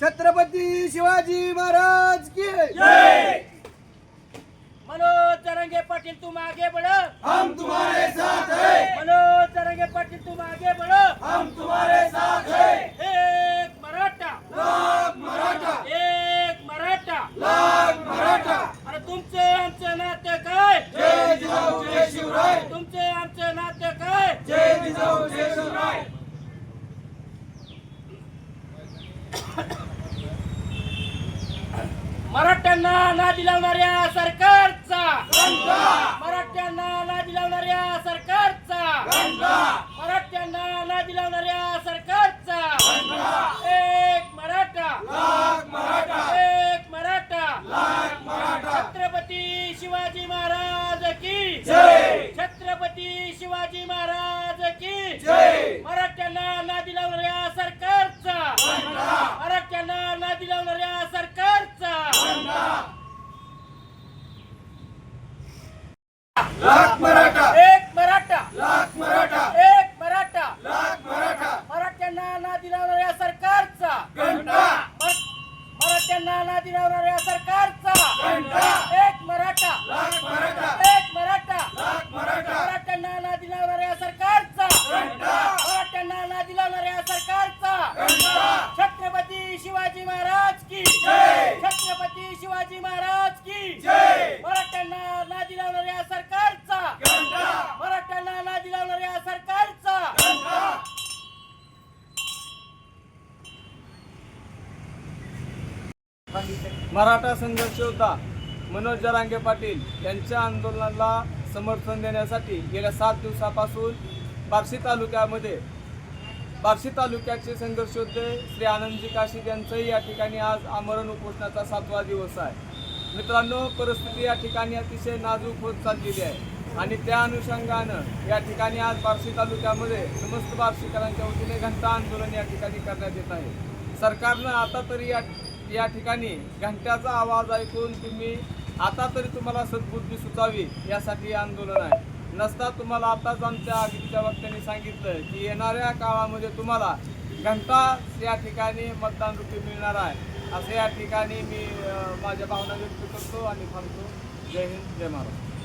छत्रपती शिवाजी महाराज की मनोज तरंगे पाटील तुम आगे बढ़ो. हम तुम्हारे साथ है। मनोज तरंगे पाटील तुम आगे बढ़ो. हम तुम्हारे साथ है। एक मराठा. लाख मराठा. एक मराठा. लाख मराठा. अरे तुमचे आमचे नाते काय? जय जिजाऊ जय शिवराय. तुमचे आमचे नाते काय? जय जिजाऊ जय शिवराय. मराठ्यांना नादी लावणाऱ्या सरकारचा. मराठ्यांना नादी लावणाऱ्या सरकारचा. मराठ्यांना नादी लावणाऱ्या सरकारचा. एक मराठा. एक मराठा. छत्रपती शिवाजी महाराज की छत्रपती शिवाजी महाराज की मराठ्यांना नादी लावणाऱ्या सरकारचा मराठ्यांना नादी लावणाऱ्या सरकारचा लाख मराठा. एक मराठा. लाख मराठा. एक मराठा. लाख मराठा. मराठ्यांना नादी लावणाऱ्या सरकारचा. घंटा. मर- मराठ्यांना नादी लावणाऱ्या सरकारचा घंटा एक मराठा लाख मराठा एक मराठा लाख मराठा मराठ्यांना नादी लावणाऱ्या सरकारचा घंटा मराठ्यांना नादी लावणाऱ्या सरकारचा घंटा छत्रपती शिवाजी महाराज की जय. छत्रपती शिवाजी महाराज की जय. मराठ्यांना नादी लावणाऱ्या सरकारचा घंटा मराठ्यांना नादी लावणाऱ्या सरकारचा घंटा मराठा संघर्ष योद्धा मनोज जरांगे पाटील यांच्या आंदोलनाला समर्थन देण्यासाठी गेल्या सात दिवसापासून बार्शी तालुक्यामध्ये बार्शी तालुक्याचे संघर्ष योद्धे श्री आनंदजी काशीद यांचंही या ठिकाणी आज आमरण उपोषणाचा सातवा दिवस आहे. मित्रांनो परिस्थिती या ठिकाणी अतिशय नाजूक होत चाललेली आहे आणि त्या अनुषंगानं या ठिकाणी आज बार्शी तालुक्यामध्ये समस्त बार्शीकरांच्या वतीने घंटा आंदोलन या ठिकाणी करण्यात येत आहे. सरकारनं आता तरी या या ठिकाणी घंट्याचा आवाज ऐकून तुम्ही आता तरी तुम्हाला सद्बुद्धी सुचावी यासाठी आंदोलन आहे. नसता तुम्हाला आताच आमच्या आगीच्या वक्त्यांनी सांगितलं की येणाऱ्या काळामध्ये तुम्हाला घंटा या ठिकाणी मतदान रुपये मिळणार आहे. असं या ठिकाणी मी माझ्या भावना व्यक्त करतो आणि थांबतो जय हिंद जय महाराष्ट्र.